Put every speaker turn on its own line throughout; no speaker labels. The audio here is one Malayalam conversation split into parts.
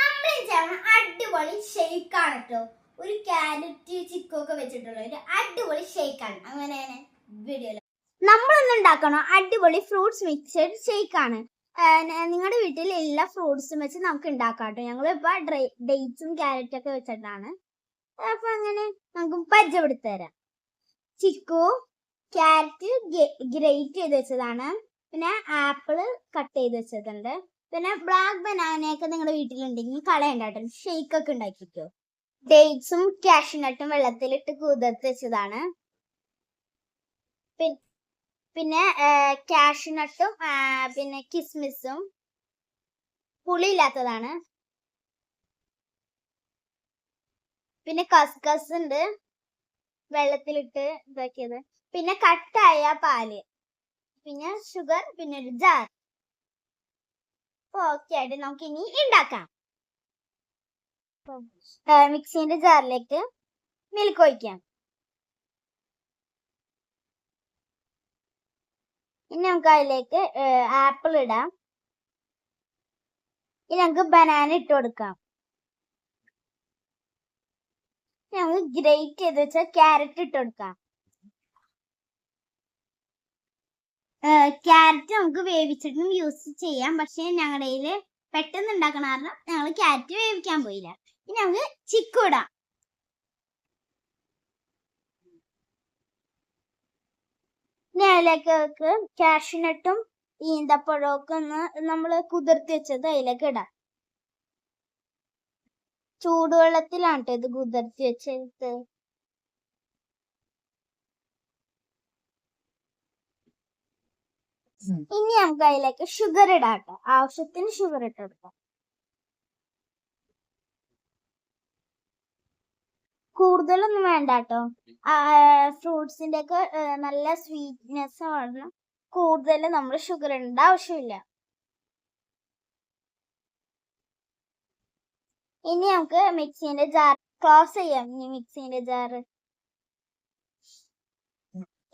നമ്മൾ ചെയ്യണം അടിപൊളി ഷെയ്ക്കാണ് കേട്ടോ ഒരു ക്യാരറ്റ് ചിക്കൊക്കെ വെച്ചിട്ടുള്ള ഒരു അടിപൊളി ഷെയ്ക്കാണ് അങ്ങനെ വീഡിയോയിൽ നമ്മളൊന്ന് ഉണ്ടാക്കണോ അടിപൊളി ഫ്രൂട്ട്സ് മിക്സഡ് ഷെയ്ക്കാണ് നിങ്ങളുടെ വീട്ടിൽ എല്ലാ ഫ്രൂട്ട്സും വെച്ച് നമുക്ക് ഉണ്ടാക്കാം കേട്ടോ ഞങ്ങൾ ഇപ്പൊ ഡേറ്റ്സും ക്യാരറ്റും ഒക്കെ വെച്ചിട്ടാണ്. അപ്പൊ അങ്ങനെ നമുക്ക് പരിചയപ്പെടുത്തി തരാം. ചിക്കു ക്യാരറ്റ് ഗ്രേറ്റ് ചെയ്ത് വെച്ചതാണ്. പിന്നെ ആപ്പിൾ കട്ട് ചെയ്ത് വെച്ചിട്ടുണ്ട്. പിന്നെ ബ്ലാക്ക് ബനാനയൊക്കെ നിങ്ങളുടെ വീട്ടിലുണ്ടെങ്കിൽ കളയണ്ട കേട്ടോ ഷേക്ക് ഒക്കെ ഉണ്ടാക്കിക്കോ. ഡേറ്റ്സും കാഷ്നട്ടും വെള്ളത്തിലിട്ട് കുതിർത്ത് വെച്ചതാണ്. പിന്നെ കാഷ്നട്ടും പിന്നെ കിസ്മിസും പുളി ഇല്ലാത്തതാണ്. പിന്നെ കസ്കസ് ഉണ്ട്. വെള്ളത്തിലിട്ട് ഇതാക്കിയത്. പിന്നെ കട്ടായ പാൽ. പിന്നെ ഷുഗർ പിന്നെ ഒരു ജാർ ഓക്കെ ആയിട്ട് നമുക്ക് ഇനി ഉണ്ടാക്കാം മിക്സിന്റെ ജാറിലേക്ക് മിൽക്ക് ഒഴിക്കാം. ഇനി നമുക്ക് അതിലേക്ക് ആപ്പിൾ ഇടാം. ഇനി നമുക്ക് ബനാന ഇട്ട് കൊടുക്കാം. നമുക്ക് ഗ്രേറ്റ് ചെയ്ത് വെച്ച ക്യാരറ്റ് ഇട്ട് കൊടുക്കാം. ക്യാരറ്റ് നമുക്ക് വേവിച്ചിട്ടും യൂസ് ചെയ്യാം. പക്ഷെ ഞങ്ങളുടെ കയ്യിൽ പെട്ടെന്ന് ഉണ്ടാക്കണ കാരണം ഞങ്ങൾ ക്യാരറ്റ് വേവിക്കാൻ പോയില്ല. ഇനി നമുക്ക് ചിക്കു ഇടാം. ഇനി അതിലേക്ക് ഒക്കെ ഒന്ന് നമ്മൾ കുതിർത്തി വെച്ചത് അതിലേക്ക് ഇടാം. ചൂടുവെള്ളത്തിലാണ് കേട്ടോ ഇത് കുതിർത്തി വെച്ചത്. ഇനി നമുക്ക് അതിലേക്ക് ഷുഗർ ഇടാം ആവശ്യത്തിന് ഷുഗർ ഇട്ട് കൊടുക്കാം. കൂടുതലൊന്നും വേണ്ട കേട്ടോ ഫ്രൂട്ട്സിന്റെ ഒക്കെ നല്ല സ്വീറ്റ്നെസ് ആണ്. കൂടുതൽ നമ്മൾ ഷുഗർ ഇടേണ്ട ആവശ്യമില്ല. ഇനി നമുക്ക് മിക്സിന്റെ ജാർ ക്ലോസ് ചെയ്യാം. ഇനി മിക്സിന്റെ ജാർ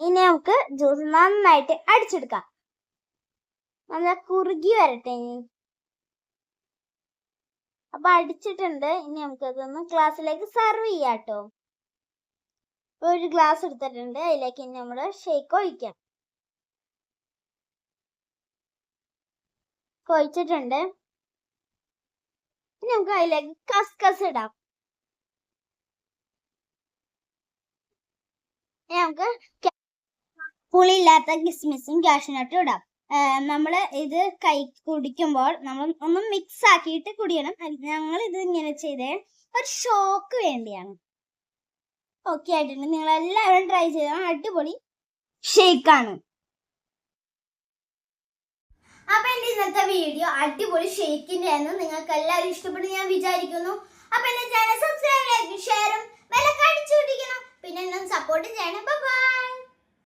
ഇനി നമുക്ക് ജ്യൂസ് നന്നായിട്ട് അടിച്ചെടുക്കാം. നല്ല കുറുകി വരട്ടെ ഇനി. അപ്പൊ അടിച്ചിട്ടുണ്ട്. ഇനി നമുക്കതൊന്ന് ഗ്ലാസ്സിലേക്ക് സെർവ് ചെയ്യാട്ടോ. ഒരു ഗ്ലാസ് എടുത്തിട്ടുണ്ട്. അതിലേക്ക് ഇനി നമ്മൾ ഷേക്ക് ഒഴിക്കാം. ഒഴിച്ചിട്ടുണ്ട്. ഇനി നമുക്ക് അതിലേക്ക് കസ്കസ് ഇടാം. ഇനി നമുക്ക് പുളിയില്ലാത്ത കിസ്മിസും കാഷ്നട്ടും ഇടാം. നമ്മൾ ഇത് കൈ കുടിക്കുമ്പോൾ നമ്മൾ ഒന്ന് മിക്സ് ആക്കിയിട്ട് കുടിക്കണം ഞങ്ങൾ ഇത് ഇങ്ങനെ ചെയ്തേ ഒരു ഷോക്ക് വേണ്ടിയാണ്. ഓക്കെ ആയിട്ടുണ്ട്. നിങ്ങൾ എല്ലാവരും ട്രൈ ചെയ്താൽ അടിപൊളി ഷേക്കാണ് അപ്പൊ എന്റെ ഇന്നത്തെ വീഡിയോ അടിപൊളി ഷേക്കിന്റെ ആയിരുന്നു. നിങ്ങൾക്ക് എല്ലാവരും ഇഷ്ടപ്പെട്ടു ഞാൻ വിചാരിക്കുന്നു. അപ്പൊ എന്റെ